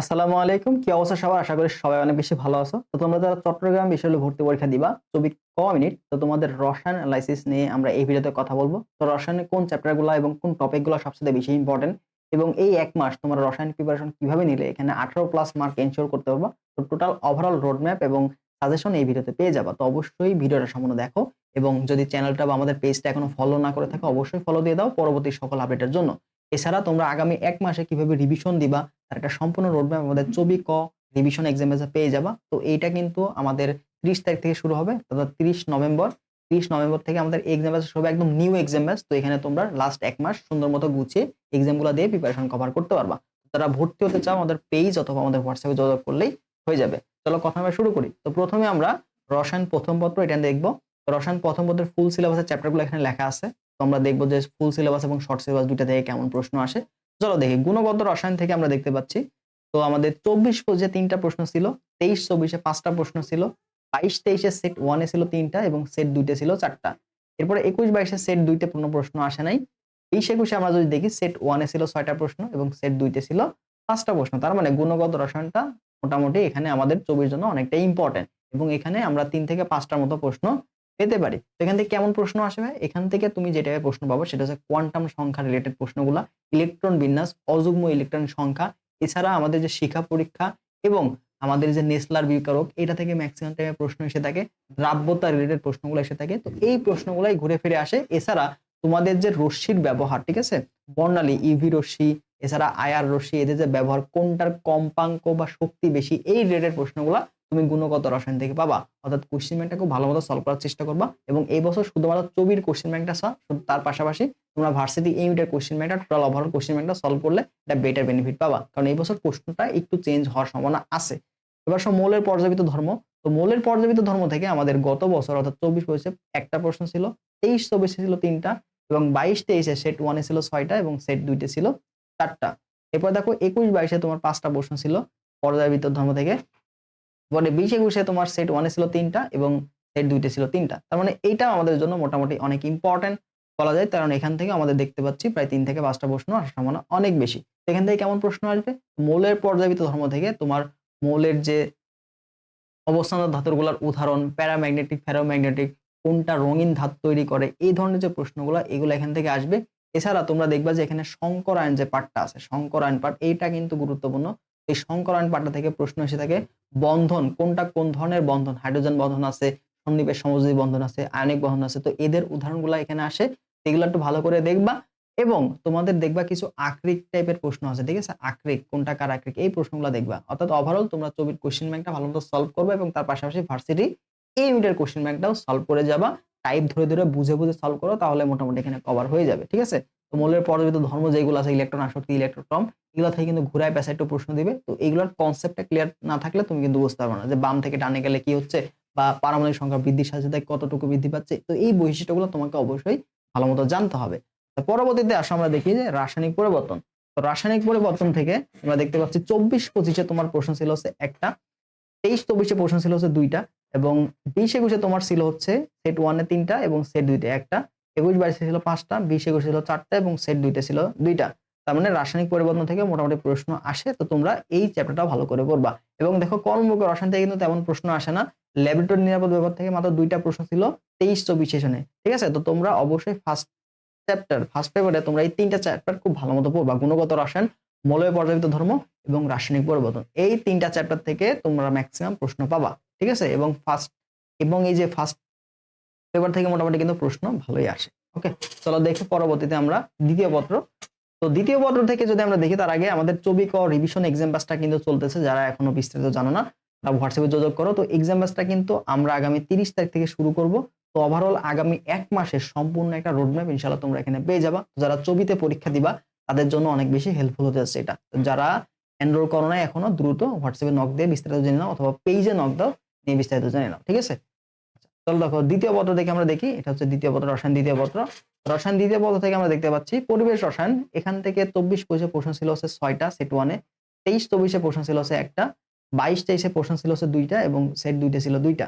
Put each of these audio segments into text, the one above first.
আসসালামু আলাইকুম। কি অবস্থা সবার? আশা করি সবাই অনেক বেশি ভালো আছো। তো তোমরা যারা চট্টগ্রাম বিশ্ববিদ্যালয়ে ভর্তি পরীক্ষা দিবা চব্বিশ ক মিনিট। তো তোমাদের রসায়ন অ্যানালাইসিস নিয়ে আমরা এই ভিডিওতে কথা বলব। তো রসায়নের কোন চ্যাপ্টারগুলো এবং কোন টপিকগুলো সবচেয়ে বেশি ইম্পর্টেন্ট এবং এই এক মাস তোমার রসায়ন প্রিপারেশন কীভাবে নিলে? এখানে আঠারো প্লাস মার্ক এনশিওর করতে পারবা। তো টোটাল ওভারঅল রোডম্যাপ এবং সাজেশন এই ভিডিওতে পেয়ে যাবা। তো অবশ্যই ভিডিওটা সম্পূর্ণ দেখো এবং যদি চ্যানেলটা বা আমাদের পেজটা এখনও ফলো না করে থাকো, অবশ্যই ফলো দিয়ে দাও। পরবর্তী সকল আপডেটের জন্য। এছাড়া তোমরা আগামী এক মাসে কীভাবে রিভিশন দিবা, তার একটা সম্পূর্ণ রোডম্যাপ আমাদের ছবি ক রিভিশন এক্সাম পেয়ে যাবা। তো এইটা কিন্তু আমাদের ত্রিশ তারিখ থেকে শুরু হবে, অর্থাৎ তিরিশ নভেম্বর। তিরিশ নভেম্বর থেকে আমাদের এক্সাম ব্যাচ হবে একদম নিউ এক্সাম ব্যাচ তো এখানে তোমরা লাস্ট এক মাস সুন্দর মতো গুছিয়ে এক্সামগুলো দিয়ে প্রিপারেশন কভার করতে পারবা। যারা ভর্তি হতে চাও আমাদের পেজ অথবা আমাদের হোয়াটসঅ্যাপে যোগাযোগ করলেই হয়ে যাবে। চলো কথা আমরা শুরু করি। তো প্রথমে আমরা রসায়ন প্রথম পত্র এটা দেখব। রসায়ন প্রথম পত্রের ফুল সিলেবাসের চ্যাপ্টারগুলো এখানে লেখা আছে। তো আমরা দেখব যে ফুল সিলেবাস এবং শর্ট সিলেবাস দুইটা থেকে কেমন প্রশ্ন আসে। চলো দেখি, গুণগত রসায়ন থেকে আমরা দেখতে পাচ্ছি। তো আমাদের চব্বিশ পঁচিশে তিনটা প্রশ্ন ছিল, তেইশ চব্বিশে পাঁচটা প্রশ্ন ছিল, বাইশ তেইশে সেট ওয়ানে ছিল তিনটা এবং সেট দুইটা ছিল চারটা। এরপরে একুশ বাইশে সেট দুইতে কোনো প্রশ্ন আসে নাই। বিশ একুশে আমরা যদি দেখি সেট ওয়ানে ছিল ছয়টা প্রশ্ন এবং সেট দুইতে ছিল পাঁচটা প্রশ্ন। তার মানে গুণগত রসায়নটা মোটামুটি এখানে আমাদের চব্বিশ জন্য অনেকটাই ইম্পর্টেন্ট এবং এখানে আমরা তিন থেকে পাঁচটার মতো প্রশ্ন পেতে পারি। এখান থেকে কেমন প্রশ্ন আসবে এখান থেকে তুমি যেটা প্রশ্ন পাবো সেটা হচ্ছে কোয়ান্টাম সংখ্যা রিলেটেড প্রশ্নগুলা ইলেকট্রন বিন্যাস, অযুগ্ম ইলেকট্রন সংখ্যা, এছাড়া আমাদের যে শিক্ষা পরীক্ষা এবং আমাদের যে নেসলার বিকারক, এটা থেকে ম্যাক্সিমাম টাইমে প্রশ্ন এসে থাকে, দ্রাব্যতা রিলেটেড প্রশ্নগুলো এসে থাকে। তো এই প্রশ্নগুলাই ঘুরে ফিরে আসে। এছাড়া তোমাদের যে রশ্মির ব্যবহার, ঠিক আছে? বর্ণালী ইভি রশ্মি, এছাড়া আয়ার রশ্মি, এদের যে ব্যবহার, কোনটার কম্পাঙ্ক বা শক্তি বেশি, এই রিলেটেড প্রশ্নগুলা তুমি গুণগত রসায়ন থেকে পাবা, অর্থাৎ কোশ্চেন ব্যাংকটা খুব ভালো মতো সলভ করার চেষ্টা করবা এবং এই বছর শুধুমাত্র চবির কোশ্চেন ব্যাংকটা তার পাশাপাশি তোমরা ভার্সিটি ইউনিটের কোশ্চেন ব্যাংকটা টোটাল ওভারঅল কোশ্চেন ব্যাংকটা সলভ করলে এটা বেটার বেনিফিট পাবা। কারণ এই বছর প্রশ্নটা একটু চেঞ্জ হওয়ার সম্ভাবনা আছে। এবার সব মৌলের পর্যাপিত ধর্ম। তো মৌলের পর্যাপিত ধর্ম থেকে আমাদের গত বছর, অর্থাৎ চব্বিশ পঁচিশে একটা প্রশ্ন ছিল, তেইশ চব্বিশে ছিল তিনটা এবং বাইশ তেইশে সেট ওয়ানে ছিল ছয়টা এবং সেট দুইতে ছিল চারটা। এরপর দেখো একুশ বাইশে তোমার পাঁচটা প্রশ্ন ছিল পর্যায়বৃত্ত ধর্ম থেকে। পরে বিশ একুশে তোমার সেট ওয়ানে ছিল তিনটা এবং সেট দুইতে ছিল তিনটা। তার মানে এইটা আমাদের জন্য মোটামুটি অনেক ইম্পর্টেন্ট বলা যায়। কারণ এখান থেকে আমাদের দেখতে পাচ্ছি প্রায় তিন থেকে পাঁচটা প্রশ্ন আসার সম্ভাবনা অনেক বেশি। এখান থেকে কেমন প্রশ্ন আসবে? মৌলের পর্যায়বৃত্ত ধর্ম থেকে তোমার মৌলের যে অবস্থান ধাতুগুলোর উদাহরণ প্যারাম্যাগনেটিক ফেরোম্যাগনেটিক কোনটা রঙিন ধাতু তৈরি করে, এই ধরনের যে প্রশ্নগুলো, এগুলো এখান থেকে আসবে। এছাড়া তোমরা দেখবা যে এখানে শঙ্করায়ন যে পার্টটা আছে, শঙ্করায়ন পার্ট এইটা কিন্তু গুরুত্বপূর্ণ। এই সংকরায়ন পাঠটা থেকে প্রশ্ন এসে থাকে, বন্ধন, কোনটা কোন ধরনের বন্ধন? হাইড্রোজেন বন্ধন আছে, সন্নিবেশ সমযোজী বন্ধন আছে, আয়নিক বন্ধন আছে, তো এদের উদাহরণগুলো এখানে আসে, এগুলো একটু ভালো করে দেখবা এবং তোমাদের দেখবা কিছু আকরিক টাইপের প্রশ্ন আছে, ঠিক আছে? আকরিক কোনটা কার আকরিক এই প্রশ্নগুলো দেখবা। অর্থাৎ ওভারঅল তোমরা চবির কোশ্চেন ব্যাংকটা ভালো মতো সলভ করবে এবং তার পাশাপাশি ভার্সিটি এই ইউনিটের কোশ্চেন ব্যাংকটাও সলভ করে যাবা। টাইপ ধরে ধরে বুঝে বুঝে সলভ করো, তাহলে মোটামুটি এখানে কভার হয়ে যাবে, ঠিক আছে? তো মৌলের পর্যাপিত ধর্ম যেগুলো আছে ইলেকট্রন আসক্তি ইলেকট্রোট্রম এগুলো থেকে কিন্তু ঘুরায় পেশা একটু প্রশ্ন দিবে। তো এগুলোর কনসেপ্টটা ক্লিয়ার না থাকলে তুমি কিন্তু বুঝতে পারবে না যে বাম থেকে ডানে গেলে কি হচ্ছে বা পারমাণবিক সংখ্যা বৃদ্ধির সাথে সাথে কতটুকু বৃদ্ধি পাচ্ছে। তো এই বৈশিষ্ট্যগুলো তোমাকে অবশ্যই ভালো মতো জানতে হবে। পরবর্তীতে আসলে আমরা দেখি যে রাসায়নিক পরিবর্তন। তো রাসায়নিক পরিবর্তন থেকে আমরা দেখতে পাচ্ছি চব্বিশ পঁচিশে তোমার প্রশ্ন ছিল হচ্ছে একটা, তেইশ চব্বিশে প্রশ্ন ছিল হচ্ছে দুইটা, এবং বিশ একুশে তোমার ছিল হচ্ছে সেট ওয়ানে তিনটা, এবং সেট দুইটা একটা। একুশ বাইশে ছিল পাঁচটা, বিশ একুশে ছিল চারটা এবং সেট দুইটা ছিল দুইটা। তার মানে রাসায়নিক পরিবর্তন থেকে মোটামুটি প্রশ্ন আসে, তো তোমরা এই চ্যাপ্টারটা ভালো করে করবা এবং দেখো কর্মমুখী রসায়ন থেকে কিন্তু তেমন প্রশ্ন আসে না। ল্যাবরেটরি নিরাপদ ব্যবহার থেকে মাত্র দুইটা প্রশ্ন ছিল তেইশ চব্বিশ সেশনে ঠিক আছে? তো তোমরা অবশ্যই ফার্স্ট চ্যাপ্টার ফার্স্ট পেপারে তোমরা এই তিনটা চ্যাপ্টার খুব ভালো মতো পড়বা। গুণগত রসায়ন মৌলয় পর্যাপিত ধর্ম এবং রাসায়নিক পরিবর্তন। এই তিনটা চ্যাপ্টার থেকে তোমরা ম্যাক্সিমাম প্রশ্ন পাবা। ঠিক আছে? এবং ফার্স্ট এবং এই যে ফার্স্ট পেপার থেকে মোটামুটি কিন্তু প্রশ্ন ভালোই আসে ওকে চলো দেখি পরবর্তীতে আমরা দ্বিতীয় পত্র। তো দ্বিতীয় পত্র থেকে যদি আমরা দেখি, তার আগে আমাদের চবি ক রিভিশন এক্সাম ব্যাচটা কিন্তু চলতেছে, যারা এখনও বিস্তারিত জানো না, তারা হোয়াটসঅ্যাপে যোগাযোগ করো। তো এক্সাম ব্যাচটা কিন্তু আমরা আগামী তিরিশ তারিখ থেকে শুরু করব। তো ওভারঅল আগামী এক মাসের সম্পূর্ণ একটা রোডম্যাপ ইনশাল্লাহ তোমরা এখানে পেয়ে যাবা। যারা ছবিতে পরীক্ষা দিবা, তাদের জন্য অনেক বেশি হেল্পফুল হতে যাচ্ছে এটা। যারা এনরোল করো না এখনও, দ্রুত হোয়াটসঅ্যাপে নক দিয়ে বিস্তারিত জেনে নাও, অথবা পেজে নক দাও, নিয়ে বিস্তারিত জেনে নাও, ঠিক আছে? চলো দেখো, দ্বিতীয় পত্র থেকে আমরা দেখি, এটা হচ্ছে দ্বিতীয় পত্র, রসায়ন দ্বিতীয় পত্র। রসায়ন দ্বিতীয় পত্র থেকে আমরা দেখতে পাচ্ছি, পরিবেশ রসায়ন, এখান থেকে চব্বিশ পঁচিশে প্রশ্ন ছিল হচ্ছে ছয়টা সেট ওয়ানে তেইশ চব্বিশে প্রশ্ন ছিল হচ্ছে একটা, বাইশ তেইশে প্রশ্ন ছিল হচ্ছে দুইটা, এবং সেট দুইটা ছিল দুইটা।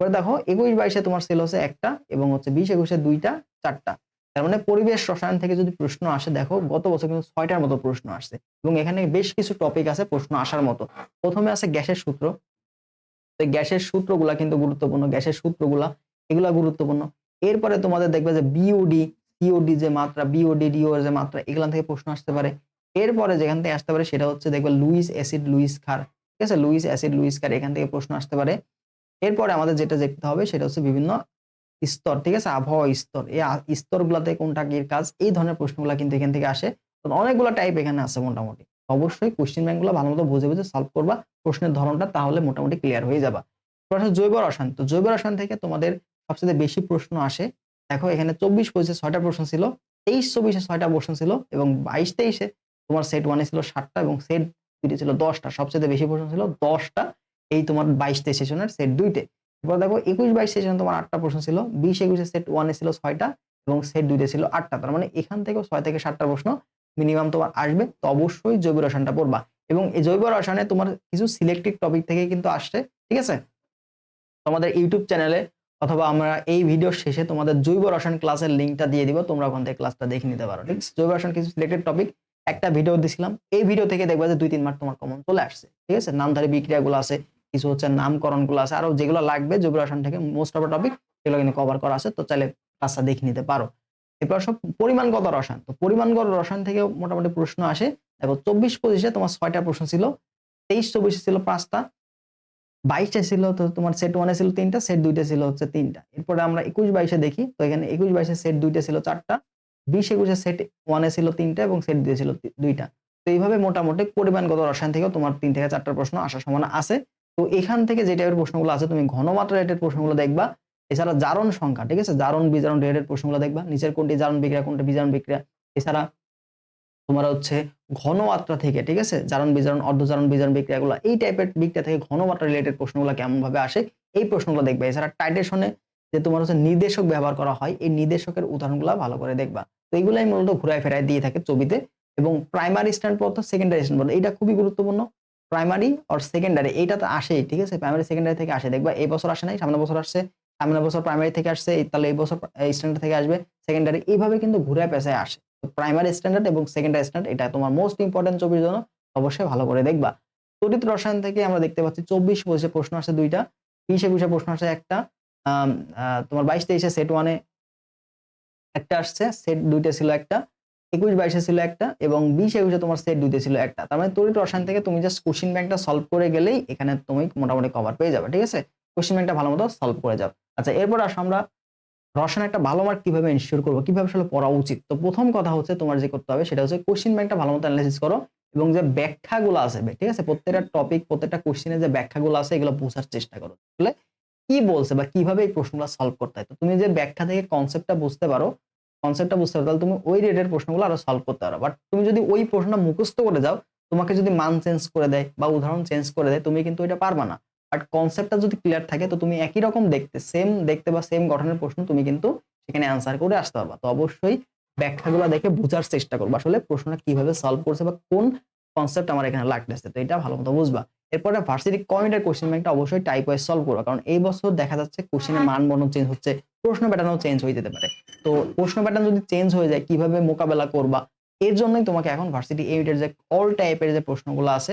পরে দেখো, একুশ বাইশে তোমার ছিল হচ্ছে একটা, এবং হচ্ছে বিশ একুশে দুইটা, চারটা। তার মানে পরিবেশ রসায়ন থেকে যদি প্রশ্ন আসে, দেখো, গত বছর কিন্তু ছয়টার মতো প্রশ্ন আসছে এবং এখানে বেশ কিছু টপিক আছে প্রশ্ন আসার মতো। প্রথমে আছে গ্যাসের সূত্র। তো গ্যাসের সূত্রগুলা কিন্তু গুরুত্বপূর্ণ, গ্যাসের সূত্রগুলা, এগুলা গুরুত্বপূর্ণ। এরপরে তোমাদের দেখবে যে বিওডি সিওডি যে মাত্রা বিওডি ডিও যে মাত্রা এগুলা থেকে প্রশ্ন আসতে পারে। এরপরে যেখান থেকে আসতে পারে সেটা হচ্ছে দেখবে লুইস অ্যাসিড, লুইস খার ঠিক আছে? লুইস অ্যাসিড, লুইস খার এখান থেকে প্রশ্ন আসতে পারে। এরপরে আমাদের যেটা দেখতে হবে সেটা হচ্ছে বিভিন্ন স্তর, ঠিক আছে? আবহাওয়া স্তর। এই স্তরগুলাতে কোনটা কি কাজ? এই ধরনের প্রশ্নগুলো কিন্তু এখান থেকে আসে। অনেকগুলো টাইপ এখানে আছে মোটামুটি। অবশ্যই কোশ্চেন ব্যাংকগুলো ভালো মতো বুঝে বুঝে সলভ করবা, প্রশ্নের ধরনটা তাহলে মোটামুটি ক্লিয়ার হয়ে যাবা। এবার হচ্ছে জৈব রসায়ন। তো জৈব রসায়ন থেকে তোমাদের সবচেয়ে বেশি প্রশ্ন আসে। দেখো এখানে চব্বিশ পঁচিশে ছয়টা প্রশ্ন ছিল, তেইশ চব্বিশে ছয়টা প্রশ্ন ছিল এবং বাইশ তেইশে তোমার সেট ওয়ানে ছিল সাতটা এবং সেট দুইটি ছিল দশটা। সবচেয়ে বেশি প্রশ্ন ছিল দশটা। এই তোমার বাইশ তেইশ সেশনের সেট দুইটে। এরপর দেখো একুশ বাইশ সেশন তোমার আটটা প্রশ্ন ছিল, বিশ একুশে সেট ওয়ানে ছিল ছয়টা এবং সেট দুইতে ছিল আটটা। তার মানে এখান থেকেও ছয় থেকে সাতটা প্রশ্ন মিনিমাম তোমার আসবে, তো অবশ্যই জৈব রসায়নটা পড়বা। এবং এই জৈব রসায়নে তোমার কিছু সিলেক্টেড টপিক থেকে কিন্তু আসছে, ঠিক আছে? তোমাদের ইউটিউব চ্যানেলে অথবা আমরা এই ভিডিওর শেষে তোমাদের জৈব রসায়ন ক্লাসের লিঙ্কটা দিয়ে দিব, তোমরা ওখান থেকে ক্লাসটা দেখে নিতে পারো, ঠিক আছে? জৈব রসায়ন কিছু সিলেক্টেড টপিক একটা ভিডিও দিছিলাম, এই ভিডিও থেকে দেখবা যে দুই তিন মার্ক তোমার কমন চলে আসছে, ঠিক আছে? নামধারী বিক্রিয়াগুলো আছে, কিছু হচ্ছে নামকরণগুলো আছে, আরও যেগুলো লাগবে জৈব রসায়ন থেকে মোস্ট অফ টপিক সেগুলো কিন্তু কভার করা আছে, তো চাইলে ক্লাসটা দেখে নিতে পারো। এরপর সব পরিমাণগত রসায়ন। তো পরিমাণগত রসায়ন থেকে মোটামুটি প্রশ্ন আসে, দেখো চব্বিশ পঁচিশে তোমার ছয়টা প্রশ্ন ছিল, তেইশ চব্বিশে ছিল পাঁচটা বাইশটা ছিল তো তোমার সেট ওয়ানে ছিল তিনটা সেট দুইটা ছিল হচ্ছে তিনটা। এরপরে আমরা একুশ বাইশে দেখি, তো এখানে একুশ বাইশে সেট দুইটা ছিল চারটা, বিশ একুশে সেট ওয়ানে ছিল তিনটা এবং সেট দুই ছিল দুইটা। তো এইভাবে মোটামুটি পরিমাণগত রসায়ন থেকেও তোমার তিন থেকে চারটা প্রশ্ন আসার সম্ভাবনা আছে। তো এখান থেকে যে টাইপের প্রশ্নগুলো আছে, তুমি ঘনমাত্রা রেটের প্রশ্নগুলো দেখবা এছাড়া জারণ সংখ্যা, ঠিক আছে? জারণ, বিজারণ রেটের প্রশ্নগুলো দেখবা। নিচের কোনটি জারণ বিক্রিয়া, কোনটি বিজারণ বিক্রিয়া? এছাড়া তোমার হচ্ছে ঘনমাত্রা থেকে, ঠিক আছে? জারণ, বিজারণ, অর্ধজারণ, বিজারণ বিক্রিয়াগুলো, এই টাইপের বিক্রিয়া থেকে ঘনমাত্রা রিলেটেড প্রশ্নগুলো কেমন ভাবে আসে, এই প্রশ্নগুলো দেখবে। এছাড়া টাইটেশনে যে তোমার হচ্ছে নির্দেশক ব্যবহার করা হয়, এই নির্দেশকের উদাহরণগুলো ভালো করে দেখবা। তো এইগুলাই মূলত ঘুরায় ফেরায় দিয়ে থাকে ছবিতে। এবং প্রাইমারি স্ট্যান্ড পদার্থ সেকেন্ডারি স্ট্যান্ড পদার্থ এটা খুবই গুরুত্বপূর্ণ। প্রাইমারি আর সেকেন্ডারি এইটা তো আসেই, ঠিক আছে? প্রাইমারি সেকেন্ডারি থেকে আসে। দেখবা, এই বছর আসে নাই, সামনের বছর আসছে। সামনের বছর প্রাইমারি থেকে আসছে তাহলে এই বছর স্ট্যান্ডার্ড থেকে আসবে সেকেন্ডারি এইভাবে কিন্তু ঘুরায় পেঁচায় আসে। প্রাইমারি স্ট্যান্ডার্ড এবং সেকেন্ডারি স্ট্যান্ডার্ড এটা তোমার মোস্ট ইম্পর্টেন্ট ছবির জন্য অবশ্যই ভালো করে দেখবা। তড়িৎ রসায়ন থেকে আমরা দেখতে পাচ্ছি, চব্বিশ পঁচিশে প্রশ্ন আসে দুইটা, বিশ একুশে প্রশ্ন আসে একটা তোমার বাইশ তেইশে সেট ওয়ানে একটা আসছে সেট দুইটা ছিল একটা, একুশ বাইশে ছিল একটা, এবং বিশ একুশে তোমার সেট দুইটা ছিল একটা। তার মানে তড়িৎ রসায়ন থেকে তুমি জাস্ট কোশ্চিন ব্যাংকটা সলভ করে গেলেই এখানে তুমি মোটামুটি কভার পেয়ে যাবে, ঠিক আছে? কোশ্চিন ব্যাংকটা ভালো মতো সলভ করে যাবে। আচ্ছা এরপর আসো আমরা রসায়ন একটা ভালো মার্ক কীভাবে এনশিওর করব, কীভাবে আসলে পড়া উচিত? তো প্রথম কথা হচ্ছে তোমার যে করতে হবে সেটা হচ্ছে কোশ্চিন ব্যাংকটা ভালো মতো অ্যানালাইসিস করো এবং যে ব্যাখ্যাগুলো আছে, ঠিক আছে? প্রত্যেকটা টপিক প্রত্যেকটা কোশ্চিনের যে ব্যাখ্যাগুলো আছে, এগুলো বোঝার চেষ্টা করো। তাহলে কি বলছে বা কীভাবে এই প্রশ্নগুলো সলভ করতে হয়? তো তুমি যে ব্যাখ্যা থেকে কনসেপ্টটা বুঝতে পারো কনসেপ্টটা বুঝতে পারো, তাহলে তুমি ওই রেটের প্রশ্নগুলো আরও সলভ করতে পারো। বাট তুমি যদি ওই প্রশ্নটা মুখস্থ করে যাও, তোমাকে যদি মান চেঞ্জ করে দেয় বা উদাহরণ চেঞ্জ করে দেয়, তুমি কিন্তু এটা পারবা না। বাট কনসেপ্টটা যদি ক্লিয়ার থাকে, তো তুমি একই রকম দেখতে সেম দেখতে বা সেম গঠনের প্রশ্ন তুমি কিন্তু সেখানে অ্যান্সার করে আসতে পারবা। তো অবশ্যই ব্যাখ্যাগুলো দেখে বোঝার চেষ্টা করব আসলে প্রশ্নটা কীভাবে সলভ করছে বা কোন কনসেপ্ট আমার এখানে লাগতেছে। তো এটা ভালো মতো বুঝবা। এরপরে ভার্সিটি কমেন্টের কোশ্চেন ব্যাংকটা অবশ্যই টাইপ ওয়াইজ সলভ করবা, কারণ এই বছর দেখা যাচ্ছে কোশ্চেনের মান বর্ণ চেঞ্জ হচ্ছে, প্রশ্ন প্যাটার্নও চেঞ্জ হয়ে যেতে পারে। তো প্রশ্ন প্যাটার্ন যদি চেঞ্জ হয়ে যায়, কীভাবে মোকাবেলা করবা? এর জন্যই তোমাকে এখন ভার্সিটি এইটের যে অল টাইপের যে প্রশ্নগুলো আছে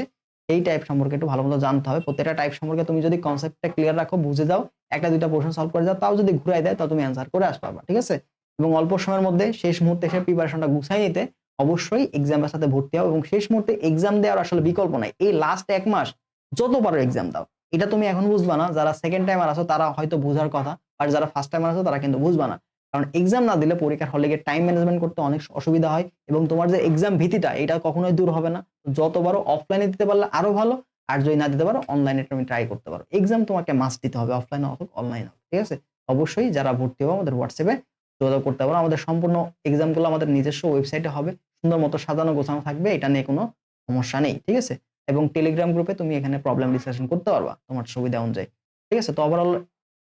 এই টাইপ সম্পর্কে একটু ভালো মতো জানতে হবে। প্রত্যেকটা টাইপ সম্পর্কে তুমি যদি কনসেপ্টটা ক্লিয়ার রাখো, বুঝে যাও, একটা, দুইটা প্রশ্ন সলভ করে যাও, তাও যদি ঘুরাই দেয়, তাও তুমি অ্যান্সার করে আসতে পারবা, ঠিক আছে? এবং অল্প সময়ের মধ্যে শেষ মুহূর্তে এসে প্রিপারেশনটা গুছাই নিতে অবশ্যই এক্সামের সাথে ভর্তি হও এবং শেষ মুহূর্তে এক্সাম দেওয়ার আসলে বিকল্প নাই। এই লাস্ট এক মাস যত পারো এক্সাম দাও, এটা তুমি এখন বুঝবা না। যারা সেকেন্ড টাইমার আছো, তারা হয়তো বোঝার কথা আর যারা ফার্স্ট টাইমার আছো, তারা কিন্তু বুঝবা না। কারণ এক্সাম না দিলে পরীক্ষার হলে গিয়ে টাইম ম্যানেজমেন্ট করতে অনেক অসুবিধা হয় এবং তোমার যে এক্সাম ভীতিটা, এটা কখনোই দূর হবে না। যতবারও অফলাইনে দিতে পারলে আরও ভালো, আর যদি না দিতে পারো অনলাইনে তুমি ট্রাই করতে পারো। এক্সাম তোমাকে মাস্ট দিতে হবে অফলাইনে হোক অনলাইনে হোক, ঠিক আছে? অবশ্যই যারা ভর্তি হবে আমাদের হোয়াটসঅ্যাপে যোগাযোগ করতে পারো। আমাদের সম্পূর্ণ এক্সামগুলো আমাদের নিজস্ব ওয়েবসাইটে হবে। সুন্দর মতো সাজানো গোছানো থাকবে, এটা নিয়ে কোনো সমস্যা নেই, ঠিক আছে? এবং টেলিগ্রাম গ্রুপে তুমি এখানে প্রবলেম ডিসকাশন করতে পারবা, তোমার সুবিধা অনুযায়ী, ঠিক আছে? তো ওভারঅল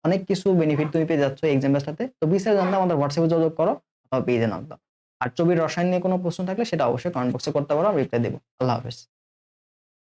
অনেক কিছু বেনিফিট তুমি পেয়ে যাচ্ছ এক্সাম সাথে তো বিস্তারিত জানতে আমাদের হোয়াটসঅ্যাপে যোগাযোগ করো, অথবা পেজে নাম দাও আর চবির রসায়ন নিয়ে কোনো প্রশ্ন থাকলে সেটা অবশ্যই কমেন্ট বক্সে করতে পারো রিপ্লাই দেবো। আল্লাহ হাফেজ।